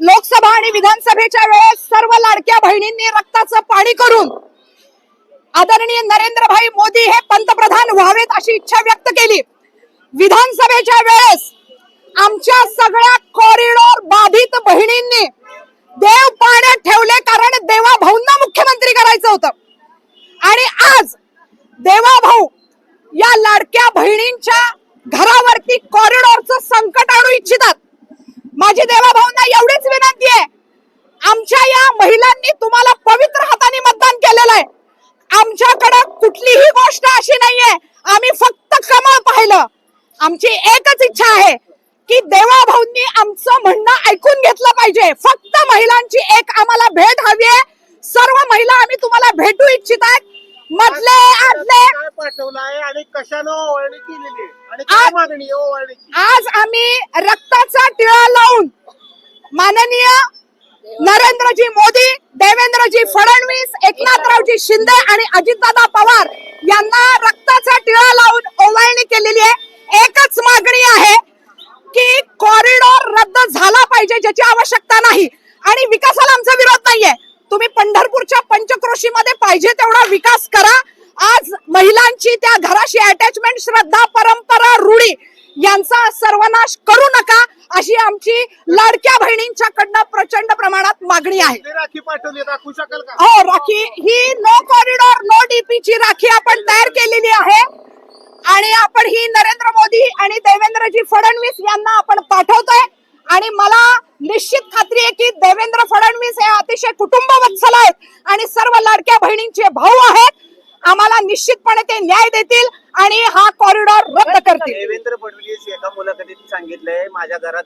लोकसभा आणि विधानसभेच्या वेळेस सर्व लाडक्या बहिणींनी रक्ताचं पाणी करून आदरणीय नरेंद्रभाई मोदी हे पंतप्रधान व्हावेत अशी इच्छा व्यक्त केली. विधानसभेच्या वेळेस आमच्या सगळ्या कॉरिडॉर बाधित बहिणींनी देव पाण्यात ठेवले कारण देवा भाऊंना मुख्यमंत्री करायचं होतं. आणि आज देवा भाऊ या लाडक्या बहिणींच्या घरावरती कॉरिडॉरचं संकट आणू इच्छितात माझी देवा भाऊंना एवढीच विनंती आहे आमच्या या महिलांनी तुम्हाला पवित्र हाताने मतदान केलेलं आहे. आमच्याकडे कुठलीही गोष्ट अशी नाहीये. आम्ही फक्त कमळ पाहिलं. आमची एकच इच्छा आहे की देवा भाऊंनी आमचं म्हणणं ऐकून घेतलं पाहिजे. फक्त महिलांची एक आम्हाला भेट हवी आहे. सर्व महिला आम्ही तुम्हाला भेटू इच्छित आहेत. मधले आदले. आणि केलेली आज- आम्ही रक्ताचा टिळा लावून माननीय नरेंद्रजी मोदी देवेंद्रजी फडणवीस एकनाथरावजी शिंदे आणि अजितदादा पवार यांना रक्ताचा टिळा लावून ओवाळणी केलेली आहे. एकच मागणी आहे की कॉरिडॉर रद्द झाला पाहिजे ज्याची आवश्यकता नाही. आणि विकासाला आमचा विरोध नाहीये. तुम्ही पंढरपूरच्या पंचक्रोशीमध्ये पाहिजे तेवढा विकास करा. आज महिलांची त्या घराशी अटॅचमेंट श्रद्धा परंपरा रूढी यांचा सर्वनाश करू नका अशी आमची लाडक्या बहिणींच्याकडनं प्रचंड प्रमाणात मागणी आहे. राखी पाठवली दाखवू शकाल का? हो राखी ही नो कॉरिडॉर नो डीपी ची राखी आपण तयार केलेली आहे. आणि आपण ही नरेंद्र मोदी आणि देवेंद्रजी फडणवीस यांना आपण पाठवतोय. आणि मला निश्चित खात्री आहे की देवेंद्र फडणवीस हे अतिशय कुटुंब वत्सल आहेत आणि सर्व लाडक्या बहिणींचे भाऊ आहेत. आम्हाला निश्चितपणे ते न्याय देतील. आणि हा कॉरिडॉर रद्द करतील. देवेंद्र फडणवीस एका मुलाखतीत सांगितलंय माझ्या घरात